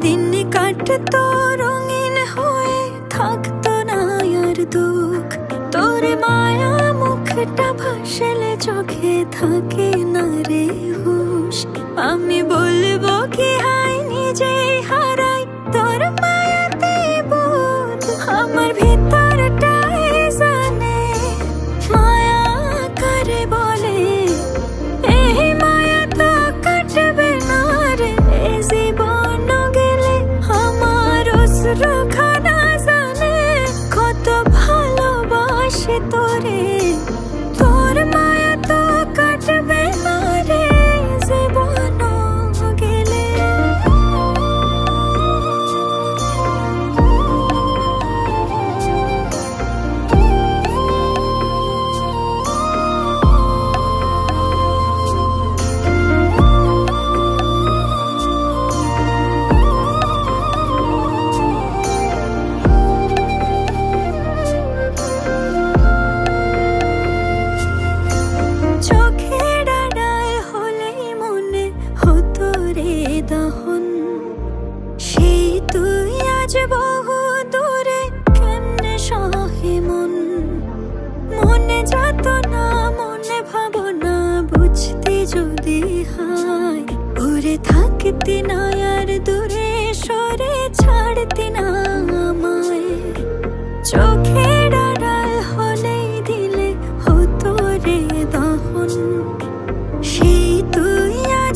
দিন কাটতো রঙিন হয়ে থাকতো না আর দুঃখ। তোর মায়া মুখটা ভাসলে চোখে থাকে।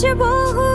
却不顾。